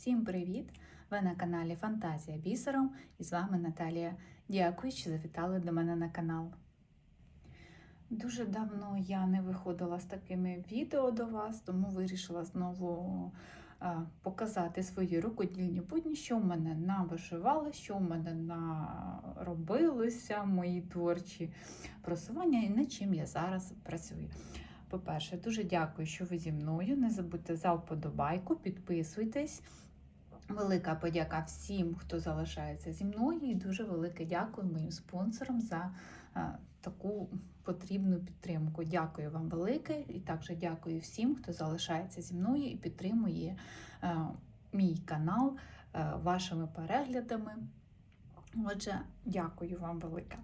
Всім привіт! Ви на каналі Фантазія Бісером і з вами Наталія. Дякую, що завітали до мене на канал. Дуже давно я не виходила з такими відео до вас, тому вирішила знову показати свої рукодільні будні, що в мене навишивали, що в мене наробилося, мої творчі просування і над чим я зараз працюю. По-перше, дуже дякую, що ви зі мною. Не забудьте за вподобайку, підписуйтесь. Велика подяка всім, хто залишається зі мною, і дуже велике дякую моїм спонсорам за е, таку потрібну підтримку. Дякую вам велике, і також дякую всім, хто залишається зі мною і підтримує е, мій канал е, вашими переглядами. Отже, дякую вам велике.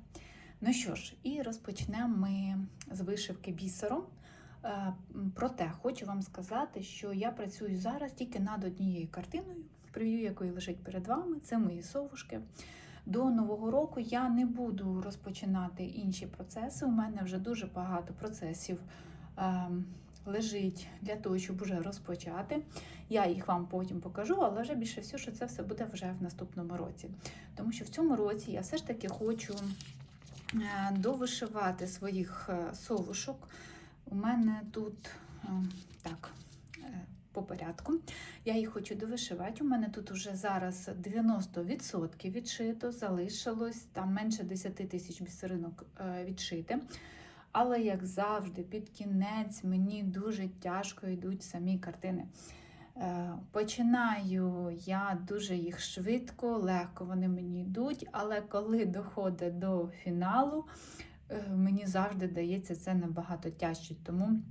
Ну що ж, і розпочнемо ми з вишивки бісером. Проте хочу вам сказати, що я працюю зараз тільки над однією картиною, прев'ю якої лежить перед вами. Це мої совушки. До нового року я не буду розпочинати інші процеси. У мене вже дуже багато процесів е, лежить для того, щоб вже розпочати. Я їх вам потім покажу, але вже більше всього, що це все буде вже в наступному році. Тому що в цьому році я все ж таки хочу е, довишивати своїх е, совушок. У мене тут е, так, порядку. Я їх хочу довишивати. У мене тут уже зараз 90% відшито, залишилось там менше 10 тисяч бісеринок е, відшити. Але, як завжди, під кінець мені дуже тяжко йдуть самі картини. Е, Починаю я дуже їх швидко, легко вони мені йдуть, але коли доходить до фіналу, е, мені завжди дається це набагато тяжче. Тому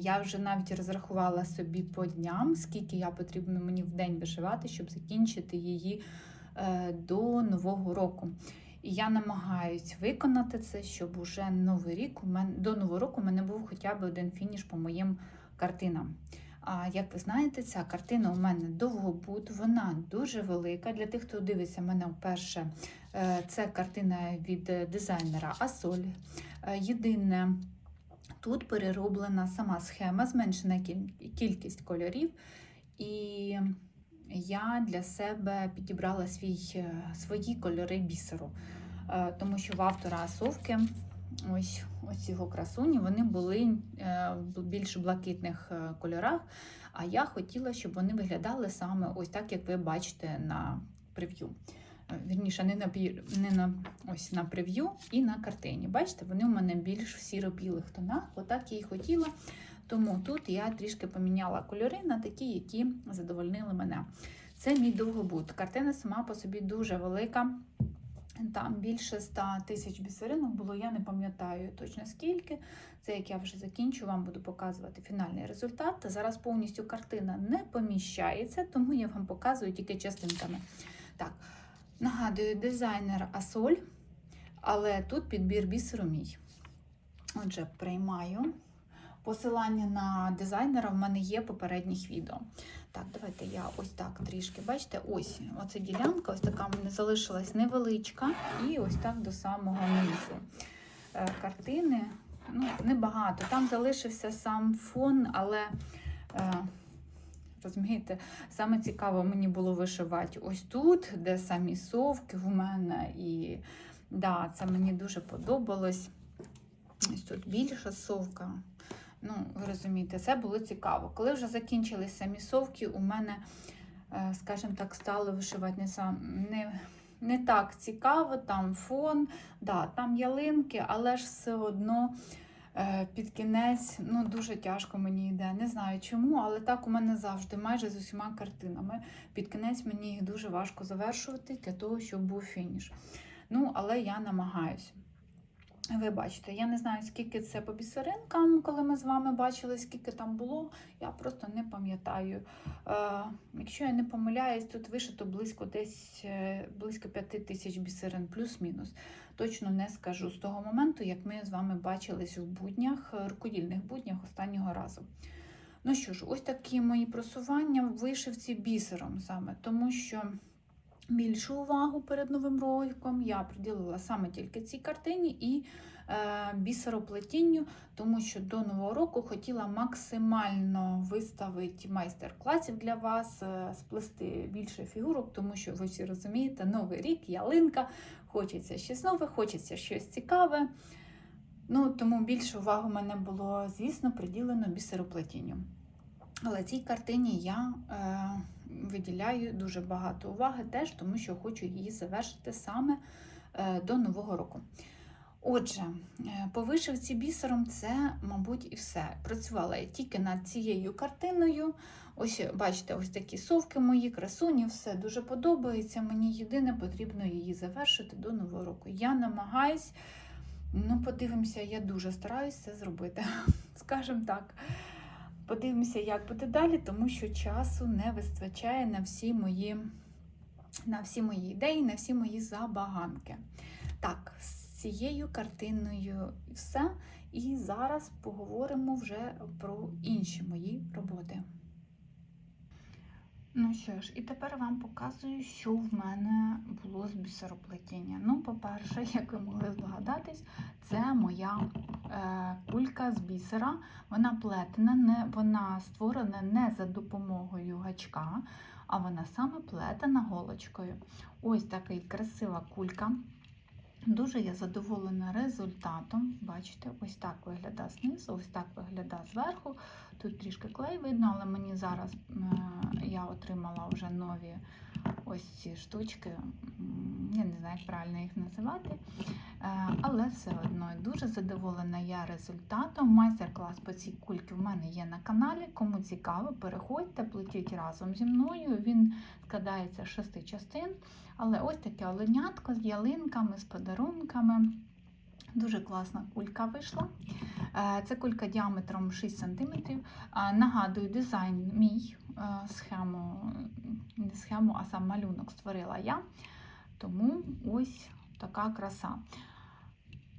я вже навіть розрахувала собі по дням, скільки я потрібно мені в день вишивати, щоб закінчити її е, до Нового року. І я намагаюсь виконати це, щоб уже новий рік у мене до нового року у мене був хоча б один фініш по моїм картинам. А як ви знаєте, ця картина у мене довгобуд, вона дуже велика. Для тих, хто дивиться мене вперше, е, це картина від дизайнера Асоль. Е, Єдине, тут перероблена сама схема, зменшена кількість кольорів. І я для себе підібрала свій, е, свої кольори бісеру, Е, тому що в автора совки ось, ось його красуні вони були е, в більш блакитних кольорах. А я хотіла, щоб вони виглядали саме ось так, як ви бачите на прев'ю. Е, Вірніше, не на, не на, ось на прев'ю і на картині. Бачите, вони у мене більш в сіро-білих тонах, отак я і хотіла. Тому тут я трішки поміняла кольори на такі, які задовольнили мене. Це мій довгобуд. Картина сама по собі дуже велика. Там більше 100 тисяч бісеринок було, я не пам'ятаю точно скільки. Це як я вже закінчу, вам буду показувати фінальний результат. Зараз повністю картина не поміщається, тому я вам показую тільки частинками. Так, нагадую, дизайнер Асоль, але тут підбір бісеру мій. Отже, приймаю. Посилання на дизайнера в мене є попередніх відео. Так, давайте я ось так трішки. Бачите, ось оця ділянка, ось така мене залишилась невеличка, і ось так до самого низу. Е, Картини ну, небагато. Там залишився сам фон, але. Е, Розумієте, саме цікаво мені було вишивати ось тут, де самі совки в мене. І да, це мені дуже подобалось. Ось тут більша совка. Ну, ви розумієте, це було цікаво. Коли вже закінчились самі совки, у мене, е, скажімо так, стали вишивати не сам не, не так цікаво, там фон, да, там ялинки, але ж все одно під кінець ну, дуже тяжко мені йде. Не знаю чому, але так у мене завжди, майже з усіма картинами. Під кінець мені їх дуже важко завершувати для того, щоб був фініш. Ну, але я намагаюся. Ви бачите, я не знаю, скільки це по бісеринкам, коли ми з вами бачили, скільки там було, я просто не пам'ятаю. Е, якщо я не помиляюсь, тут вишито близько десь е, близько 5 тисяч бісерин, плюс-мінус. Точно не скажу з того моменту, як ми з вами бачились у буднях, е, рукодільних буднях останнього разу. Ну що ж, ось такі мої просування в вишивці бісером саме, тому що. Більшу увагу перед новим роком я приділила саме тільки цій картині і е, бісероплетінню, тому що до нового року хотіла максимально виставити майстер-класів для вас, е, сплести більше фігурок, тому що ви всі розумієте, новий рік, ялинка, хочеться щось нове, хочеться щось цікаве. Ну, тому більше уваги в мене було, звісно, приділено бісероплетінню. Але цій картині я е, виділяю дуже багато уваги теж, тому що хочу її завершити саме е, до Нового року. Отже, е, по вишивці бісером це, мабуть, і все. Працювала я тільки над цією картиною. Ось, бачите, ось такі совки мої, красуні, все дуже подобається. Мені єдине потрібно її завершити до Нового року. Я намагаюсь, ну, подивимося, я дуже стараюсь це зробити, скажімо так. Подивимося, як буде далі, тому що часу не вистачає на всі мої, на всі мої ідеї, на всі мої забаганки. Так, цією картиною все. І зараз поговоримо вже про інші мої роботи. Ну що ж, і тепер вам показую, що в мене було з бісероплетіння. Ну, по-перше, як ви могли здогадатись, це моя е, кулька з бісера. Вона плетена, не, вона створена не за допомогою гачка, а вона саме плетена голочкою. Ось така красива кулька. Дуже я задоволена результатом. Бачите, ось так виглядає знизу, ось так виглядає зверху. Тут трішки клей видно, але мені зараз е, я отримала вже нові ось ці штучки. Я не знаю, як правильно їх називати. Е, Але все одно дуже задоволена я результатом. Майстер-клас по цій кульці в мене є на каналі. Кому цікаво, переходьте, плетіть разом зі мною. Він складається з шести частин. Але ось таке оленятко з ялинками, з подарунками. Дуже класна кулька вийшла. Е, Це кулька діаметром 6 см. Нагадую, дизайн мій, е, схему, не схему, а сам малюнок створила я. Тому ось така краса.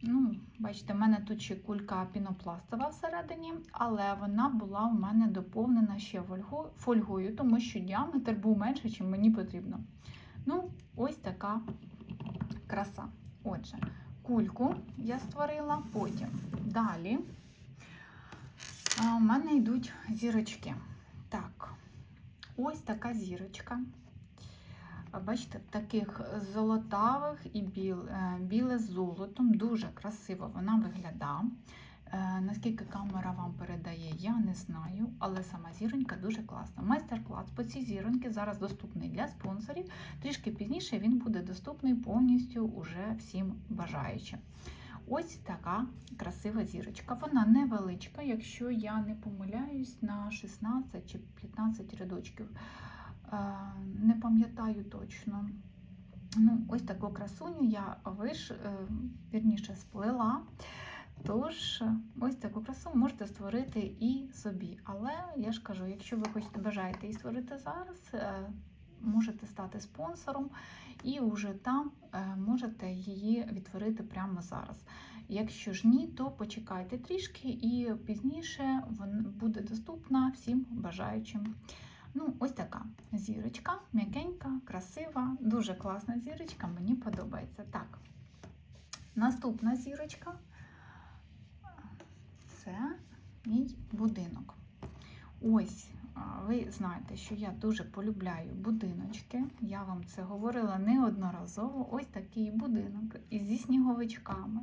Ну, Бачите, в мене тут ще кулька пінопластова всередині, але вона була в мене доповнена ще фольгою, тому що діаметр був менше, ніж мені потрібно. Ну, ось така краса. Отже, кульку я створила, потім далі у мене йдуть зірочки. Так, ось така зірочка. Бачите, таких золотавих і е, біле з золотом. Дуже красиво вона виглядає. Е, Наскільки камера вам передає, я не знаю, але сама зіронька дуже класна. Майстер-клас по цій зіроньки зараз доступний для спонсорів. Трішки пізніше він буде доступний повністю уже всім бажаючим. Ось така красива зірочка. Вона невеличка, якщо я не помиляюсь, на 16 чи 15 рядочків. Е, Не пам'ятаю точно. Ну, ось таку красуню я виш, е, вірніше сплела. Тож, ось таку красу можете створити і собі. Але я ж кажу, якщо ви хочете бажаєте її створити зараз, е, можете стати спонсором і вже там е, можете її відтворити прямо зараз. Якщо ж ні, то почекайте трішки і пізніше вона буде доступна всім бажаючим. Ну, ось така зірочка, м'якенька, красива, дуже класна зірочка, мені подобається. Так, наступна зірочка це мій будинок. Ось, ви знаєте, що я дуже полюбляю будиночки. Я вам це говорила неодноразово. Ось такий будинок зі сніговичками.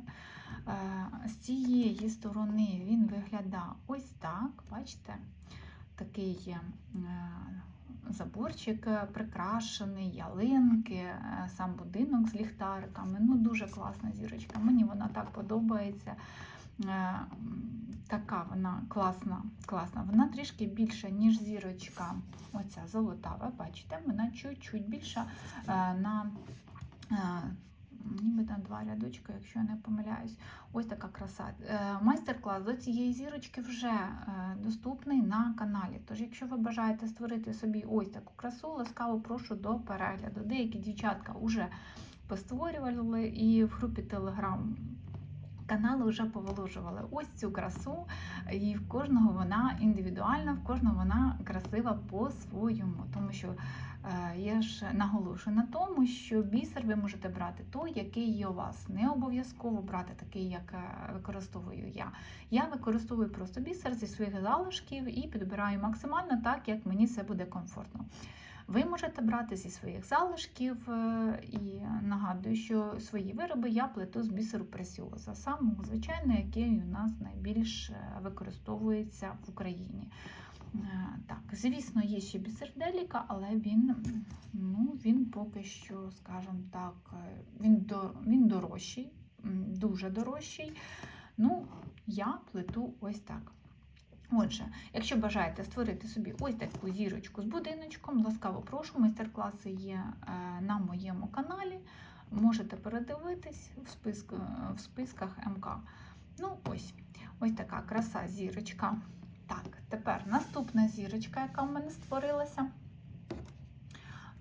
Е, З цієї сторони він виглядає ось так. Бачите, такий е, заборчик прикрашений, ялинки, е, сам будинок з ліхтариками. Ну, дуже класна зірочка. Мені вона так подобається. Е, Така вона класна, класна. Вона трішки більша, ніж зірочка. Оця золотава, бачите, вона чуть-чуть більша е, на е, ніби на два рядочки, якщо я не помиляюсь. Ось така краса. Майстер-клас до цієї зірочки вже доступний на каналі. Тож, якщо ви бажаєте створити собі ось таку красу, ласкаво прошу до перегляду. Деякі дівчатка вже постворювали і в групі Telegram канали вже поволожували ось цю красу, і в кожного вона індивідуальна, в кожного вона красива по-своєму. Тому що Е, Я ж наголошую на тому, що бісер ви можете брати той, який є у вас. Не обов'язково брати такий, як е, використовую я. Я використовую просто бісер зі своїх залишків і підбираю максимально так, як мені це буде комфортно. Ви можете брати зі своїх залишків е, і нагадую, що свої вироби я плету з бісеру пресіоза, самого звичайного, який у нас найбільш е, використовується в Україні. Е, Так, звісно, є ще бісер Деліка, але він, ну, він поки що, скажімо так, він, він дорожчий, дуже дорожчий. Ну, я плету ось так. Отже, якщо бажаєте створити собі ось таку зірочку з будиночком, ласкаво прошу, майстер-класи є е, на моєму каналі. Можете передивитись в, списку, в списках МК. Ну, ось, ось така краса зірочка. Так, тепер наступна зірочка, яка в мене створилася.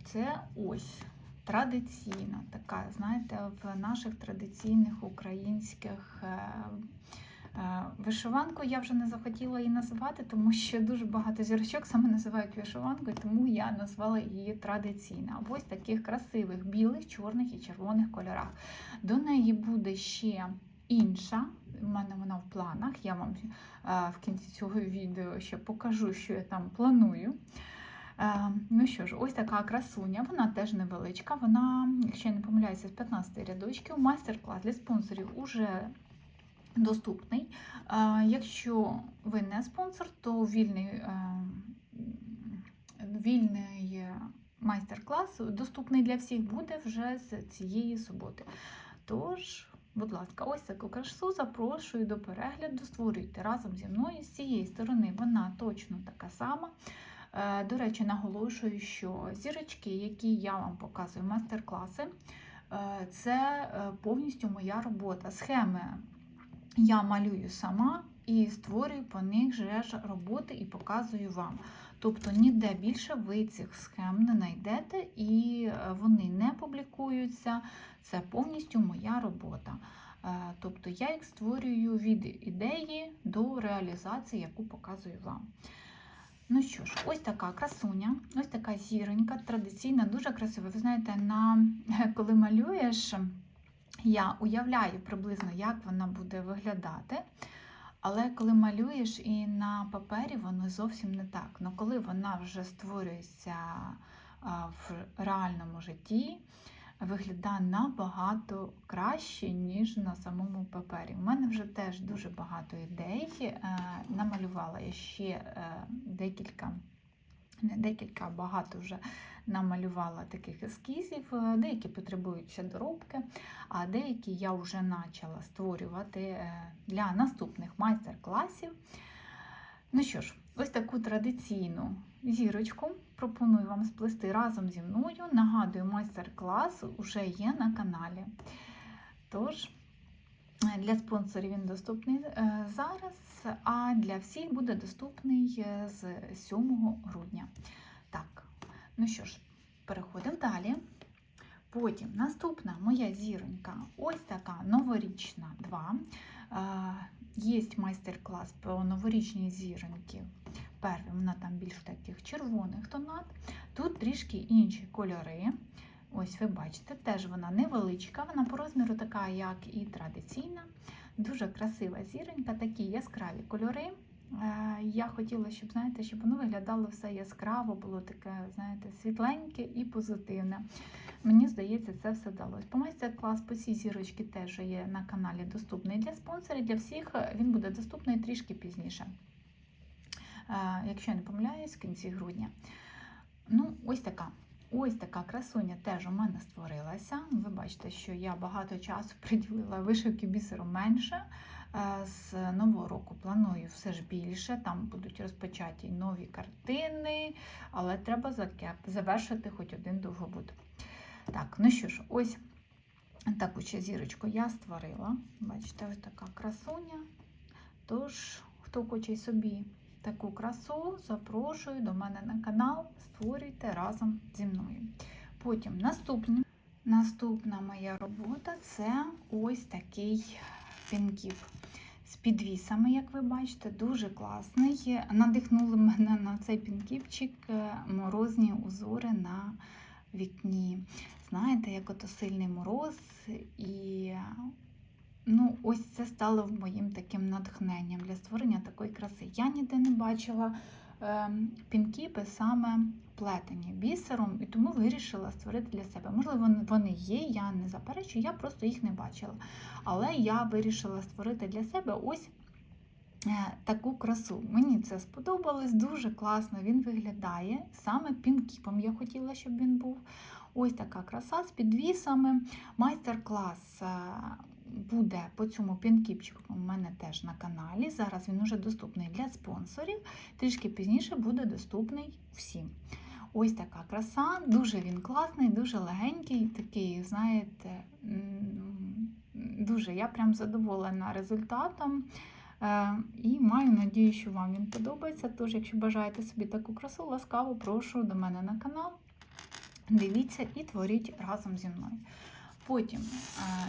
Це ось традиційна, така, знаєте, в наших традиційних українських. Е, Вишиванку я вже не захотіла її називати, тому що дуже багато зірочок саме називають вишиванкою, тому я назвала її традиційна. В ось таких красивих білих, чорних і червоних кольорах. До неї буде ще інша. У мене вона в планах. Я вам е, в кінці цього відео ще покажу, що я там планую. Е, Ну що ж, ось така красуня, вона теж невеличка. Вона, якщо я не помиляюся, з 15 рядочків. Майстер-клас для спонсорів уже доступний. Якщо ви не спонсор, то вільний, е, вільний майстер-клас доступний для всіх буде вже з цієї суботи. Тож, будь ласка, ось таку красу запрошую до перегляду. Створюйте разом зі мною. З цієї сторони вона точно така сама. Е, До речі, наголошую, що зірочки, які я вам показую, майстер-класи, е, це повністю моя робота. Схеми я малюю сама і створюю по них же роботи і показую вам. Тобто ніде більше ви цих схем не знайдете і е, вони не публікуються. Це повністю моя робота. Е, Тобто я їх створюю від ідеї до реалізації, яку показую вам. Ну що ж, ось така красуня, ось така зіронька, традиційна, дуже красива. Ви знаєте, на, коли малюєш, я уявляю приблизно, як вона буде виглядати. Але коли малюєш і на папері, воно зовсім не так. Ну коли вона вже створюється в реальному житті, виглядає набагато краще, ніж на самому папері. У мене вже теж дуже багато ідей. Е, Намалювала я ще е, декілька, не декілька, а багато вже намалювала таких ескізів. Е, Деякі потребують ще доробки, а деякі я вже почала створювати е, для наступних майстер-класів. Ну що ж, ось таку традиційну зірочку пропоную вам сплести разом зі мною. Нагадую, майстер-клас вже є на каналі. Тож, для спонсорів він доступний е, зараз, а для всіх буде доступний з 7 грудня. Так, ну що ж, переходимо далі. Потім наступна моя зіронька, ось така новорічна 2. Є майстер-клас по новорічній зіроньки. Перший, вона там більш таких червоних тонат. Тут трішки інші кольори. Ось ви бачите, теж вона невеличка, вона по розміру така, як і традиційна. Дуже красива зіронька, такі яскраві кольори. Е, Я хотіла, щоб знаєте, щоб воно виглядало все яскраво, було таке, знаєте, світленьке і позитивне. Мені здається, це все вдалося. По майстер-клас по цій зірочці теж є на каналі доступний для спонсорів. Для всіх він буде доступний трішки пізніше, Е, якщо я не помиляюсь, в кінці грудня. Ну, ось така. Ось така красуня теж у мене створилася. Ви бачите, що я багато часу приділила вишивки бісером менше. Е, З нового року планую все ж більше. Там будуть розпочаті нові картини, але треба завершити хоч один довгобуд. Так, ну що ж, ось таку ще зірочку я створила. Бачите, ось така красуня. Тож, хто хоче собі таку красу, запрошую до мене на канал, створюйте разом зі мною. Потім наступне, наступна моя робота це ось такий пінкіп. з підвісами, як ви бачите, дуже класний. Надихнули мене на цей пінкіпчик е, морозні узори на вікні. Знаєте, як ото сильний мороз, і ну, ось це стало моїм таким натхненням для створення такої краси. Я ніде не бачила е, пінкіпи саме плетені бісером, і тому вирішила створити для себе. Можливо, вони- є, я не заперечую, я просто їх не бачила. Але я вирішила створити для себе ось е, таку красу. Мені це сподобалось, дуже класно він виглядає. Саме пінкіпом я хотіла, щоб він був. Ось така краса з підвісами. Майстер-клас е, буде по цьому пінкіпчику у мене теж на каналі. Зараз він уже доступний для спонсорів. Трішки пізніше буде доступний всім. Ось така краса, дуже він класний, дуже легенький, такий, знаєте, дуже я прям задоволена результатом. Е, І маю надію, що вам він подобається. Тож, якщо бажаєте собі таку красу, ласкаво прошу до мене на канал. Дивіться і творіть разом зі мною. Потім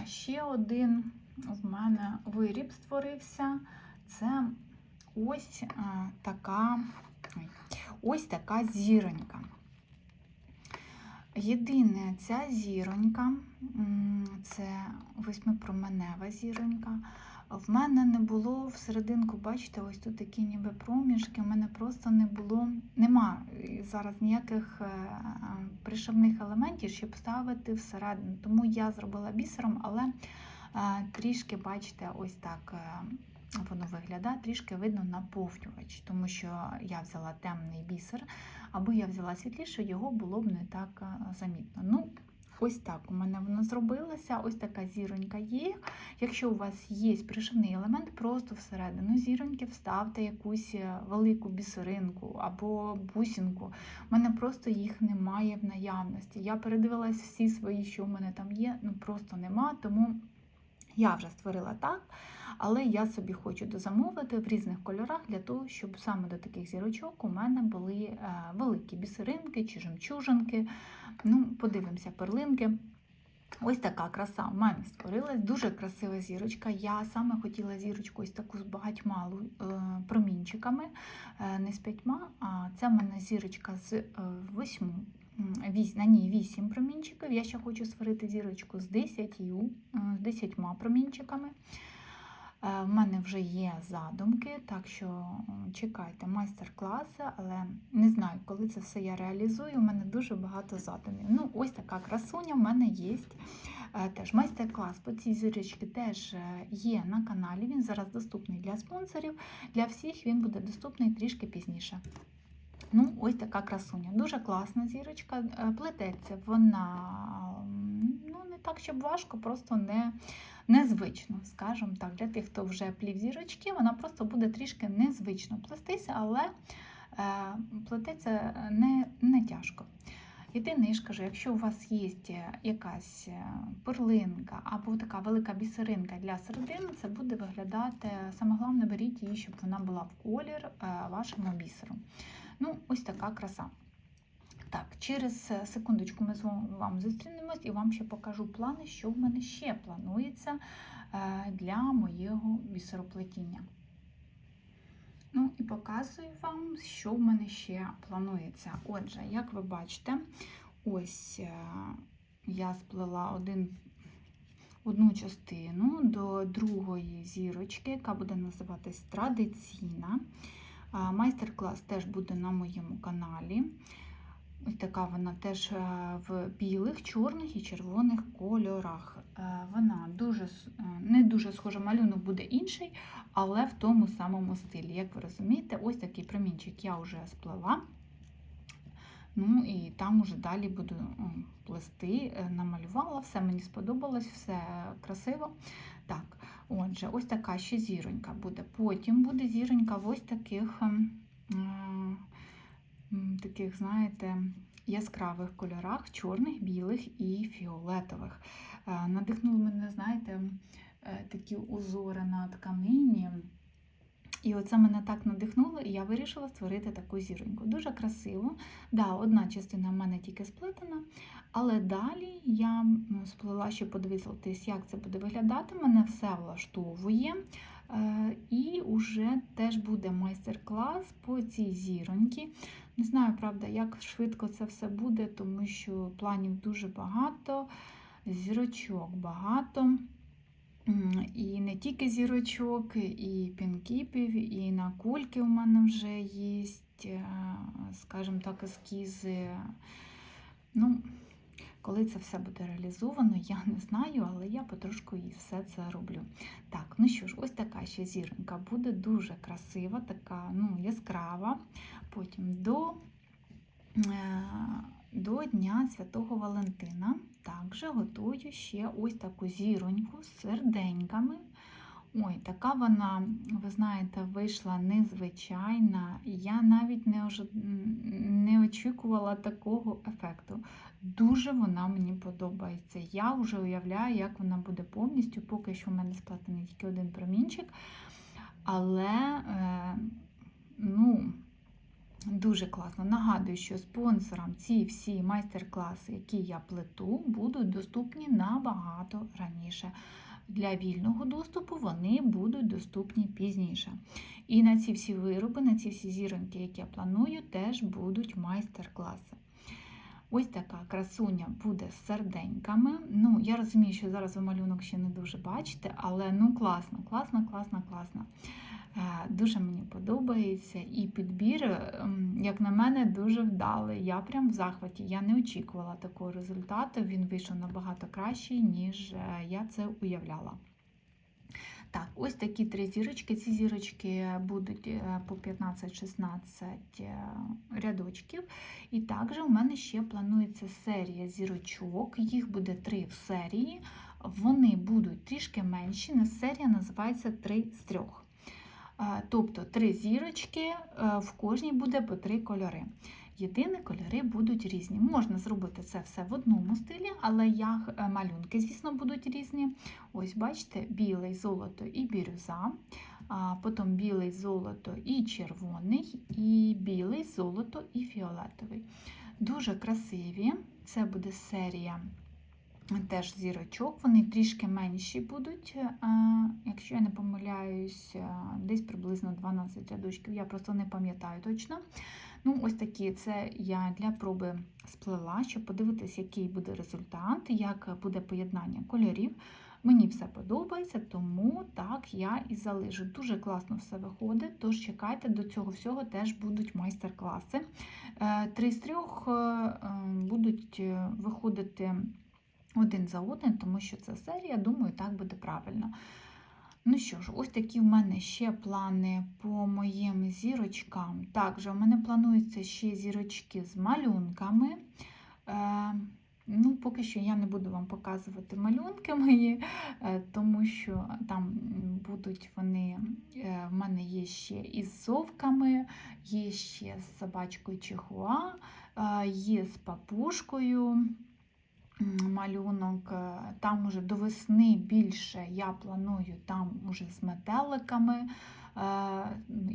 ще один в мене виріб створився. Це ось така, ось така зіронька. Єдине, ця зіронька, це восьмипроменева зіронька. В мене не було всерединку, бачите, ось тут такі ніби проміжки. У мене просто не було, нема е, зараз ніяких е, пришивних елементів, щоб ставити всередину. Тому я зробила бісером, але е, трішки, бачите, ось так е, воно виглядає, трішки видно наповнювач, тому що я взяла темний бісер, або я взяла світліше, його було б не так е, замітно. Ну, Ось так у мене воно зробилося. Ось така зіронька є. Якщо у вас є пришивний елемент, просто всередину зіроньки вставте якусь е, велику бісеринку або бусинку. У мене просто їх немає в наявності. Я передивилась всі свої, що у мене там є, ну просто нема. Тому я вже створила так. Але я собі хочу дозамовити в різних кольорах для того, щоб саме до таких зірочок у мене були е, великі бісеринки чи жемчужинки. Ну, подивимося, перлинки. Ось така краса у мене створилась. Дуже красива зірочка. Я саме хотіла зірочку ось таку з багатьма е, промінчиками, е, не з п'ятьма, а це в мене зірочка з восьму. На ній 8 промінчиків. Я ще хочу створити зірочку з 10, з 10 промінчиками. Е, В мене вже є задумки, так що чекайте майстер-класи, але не знаю, коли це все я реалізую. У мене дуже багато задумів. Ну, ось така красуня в мене є. Е, Теж майстер-клас по цій зірочці теж е, є на каналі. Він зараз доступний для спонсорів. Для всіх він буде доступний трішки пізніше. Ну, ось така красуня. Дуже класна зірочка. Плететься вона так, щоб важко, просто не незвично, скажімо так. Для тих, хто вже плів зірочки, вона просто буде трішки незвично плестися, але е, плететься не, не тяжко. Єдине, я ж кажу, якщо у вас є якась е, перлинка або така велика бісеринка для середини, це буде виглядати. Саме головне, беріть її, щоб вона була в колір е, вашому бісеру. Ну, ось така краса. Так, через е, секундочку ми з вами зустрінемось і вам ще покажу плани, що в мене ще планується е, для моєго бісероплетіння. Ну і показую вам, що в мене ще планується. Отже, як ви бачите, ось е, я сплела один, одну частину до другої зірочки, яка буде називатись традиційна. Майстер-клас теж буде на моєму каналі. Ось така вона теж е, в білих, чорних і червоних кольорах. Е, Вона дуже е, не дуже схожа, малюнок буде інший, але в тому самому стилі. Як ви розумієте, ось такий промінчик я вже сплела. Ну і там уже далі буду плести, намалювала, все мені сподобалось, все красиво. Так, отже, ось така ще зіронька буде. Потім буде зіронька в ось таких, ем, таких, знаєте, яскравих кольорах, чорних, білих і фіолетових. Е, Надихнули мене, знаєте, е, такі узори на тканині. І оце мене так надихнуло, і я вирішила створити таку зіроньку. Дуже красиво. Да, одна частина в мене тільки сплетена, але далі я сплела, щоб подивитись, як це буде виглядати. Мене все влаштовує. Е, І вже теж буде майстер-клас по цій зіроньки. Не знаю, правда, як швидко це все буде, тому що планів дуже багато, зірочок багато. І не тільки зірочок, і пінкіпів, і на кульки у мене вже є, скажімо так, ескізи. Ну, коли це все буде реалізовано, я не знаю, але я потрошку і все це роблю. Так, ну що ж, ось така ще зіронька буде дуже красива, така ну, яскрава. Потім до, е, до Дня Святого Валентина також готую ще ось таку зіроньку з серденьками. Ой, така вона, ви знаєте, вийшла незвичайна. Я навіть не, ожи- не очікувала такого ефекту. Дуже вона мені подобається. Я вже уявляю, як вона буде повністю. Поки що в мене сплетений тільки один промінчик. Але е, ну, дуже класно. Нагадую, що спонсорам ці всі майстер-класи, які я плету, будуть доступні набагато раніше. Для вільного доступу вони будуть доступні пізніше. І на ці всі вироби, на ці всі зіроньки, які я планую, теж будуть майстер-класи. Ось така красуня буде з серденьками. Ну, я розумію, що зараз ви малюнок ще не дуже бачите, але ну класно, класно, класно, класно. Е, Дуже мені подобається. І підбір, ем, як на мене, дуже вдалий. Я прям в захваті. Я не очікувала такого результату. Він вийшов набагато кращий, ніж е, я це уявляла. Так, ось такі три зірочки. Ці зірочки будуть е, по 15-16 е, рядочків. І також у мене ще планується серія зірочок. Їх буде три в серії. Вони будуть трішки менші. Серія називається 3 з 3. Тобто три зірочки, е, в кожній буде по три кольори. Єдине, кольори будуть різні. Можна зробити це все в одному стилі, але як е, малюнки, звісно, будуть різні. Ось, бачите, білий, золото і бірюза, потім білий, золото і червоний, і білий, золото і фіолетовий. Дуже красиві. Це буде серія теж зірочок, вони трішки менші будуть, е, якщо я не помиляюсь, е, десь приблизно 12 рядочків, я просто не пам'ятаю точно. Ну, ось такі це я для проби сплела, щоб подивитися, який буде результат, як буде поєднання кольорів. Мені все подобається, тому так я і залежу. Дуже класно все виходить, тож чекайте, до цього всього теж будуть майстер-класи. Е, Три з трьох будуть виходити один за одним, тому що це серія, думаю, так буде правильно. Ну що ж, ось такі в мене ще плани по моїм зірочкам. Також у мене плануються ще зірочки з малюнками. Е, ну, Поки що я не буду вам показувати малюнки мої, е, тому що там будуть вони, е, в мене є ще із совками, є ще з собачкою чихуа, е, є з папушкою малюнок. Е, Там уже до весни більше я планую там уже з метеликами е,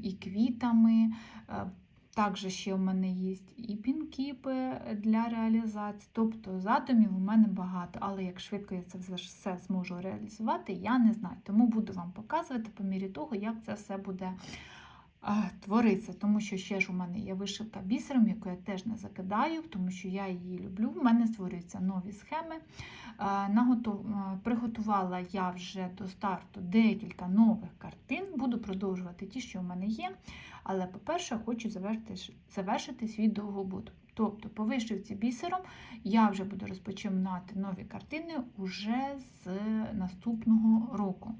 і квітами. Е, Також ще в мене є і пінкіпи для реалізації. Тобто задумів у мене багато, але як швидко я це все зможу реалізувати, я не знаю. Тому буду вам показувати по мірі того, як це все буде твориться. Тому що ще ж у мене є вишивка бісером, яку я теж не закидаю, тому що я її люблю. У мене створюються нові схеми. Приготувала я вже до старту декілька нових картин. Буду продовжувати ті, що в мене є. Але, по-перше, хочу завершити, завершити свій довгобуд. Тобто, по вишивці бісером я вже буду розпочинати нові картини уже з наступного року.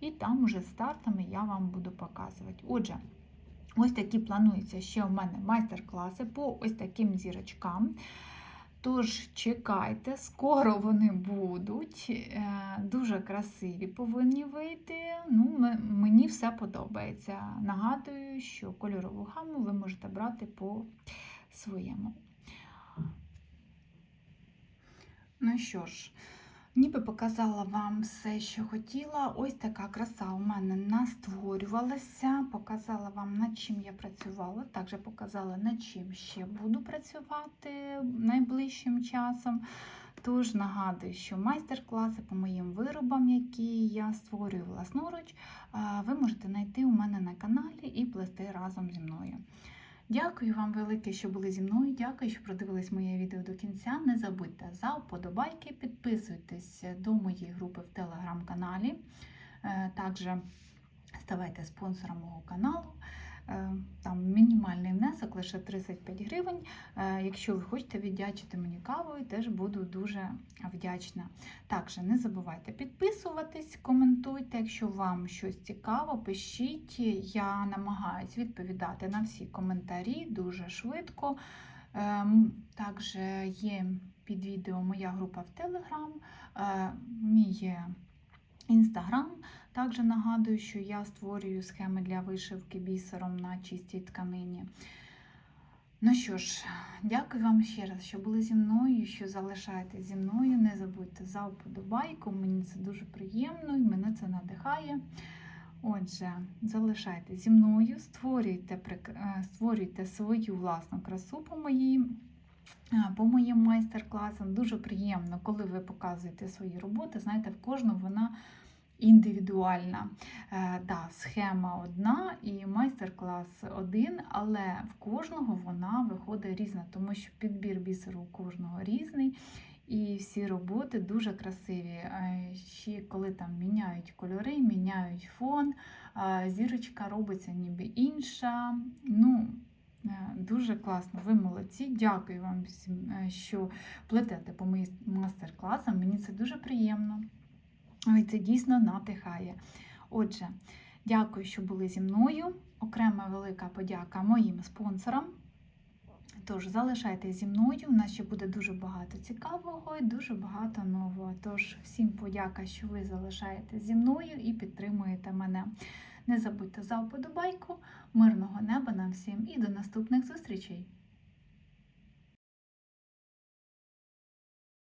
І там уже стартами я вам буду показувати. Отже, ось такі плануються ще у мене майстер-класи по ось таким зірочкам. Тож чекайте, скоро вони будуть. Е, Дуже красиві повинні вийти. Ну, мені все подобається. Нагадую, що кольорову гаму ви можете брати по своєму. Ну що ж, Ніби показала вам все, що хотіла. Ось така краса у мене настворювалася. Показала вам, над чим я працювала. Також показала, над чим ще буду працювати найближчим часом. Тож нагадую, що майстер-класи по моїм виробам, які я створюю власноруч, ви можете знайти у мене на каналі і плести разом зі мною. Дякую вам велике, що були зі мною. Дякую, що продивились моє відео до кінця. Не забудьте за вподобайки, підписуйтесь до моєї групи в телеграм-каналі. Е, Також ставайте спонсором мого каналу. Е, Там мінімальний внесок лише 35 гривень. Е, Якщо ви хочете віддячити мені кавою, теж буду дуже вдячна. Також не забувайте підписуватись, коментуйте, якщо вам щось цікаво, пишіть. Я намагаюсь відповідати на всі коментарі дуже швидко. Ем, Також є під відео моя група в Телеграм, мій інстаграм. Також нагадую, що я створюю схеми для вишивки бісером на чистій тканині. Ну що ж, дякую вам ще раз, що були зі мною, що залишаєтесь зі мною. Не забудьте за вподобайку. Мені це дуже приємно і мене це надихає. Отже, залишайтесь зі мною, створюйте, е, створюйте свою власну красу по моїм. е, По моїм майстер-класам дуже приємно, коли ви показуєте свої роботи. Знаєте, в кожного вона індивідуальна. Е, да, схема одна і майстер-клас один, але в кожного вона виходить різна, тому що підбір бісеру у кожного різний. І всі роботи дуже красиві. Е, Ще коли там міняють кольори, міняють фон, е, зірочка робиться ніби інша. Ну, е, Дуже класно, ви молодці. Дякую вам що плетете по моїм мастер-класам. Мені це дуже приємно. Ой, Це дійсно надихає. Отже, дякую, що були зі мною. Окрема велика подяка моїм спонсорам. Тож залишайтесь зі мною. У нас ще буде дуже багато цікавого і дуже багато нового. Тож всім подяка, що ви залишаєтесь зі мною і підтримуєте мене. Не забудьте за вподобайку, мирного неба нам всім і до наступних зустрічей!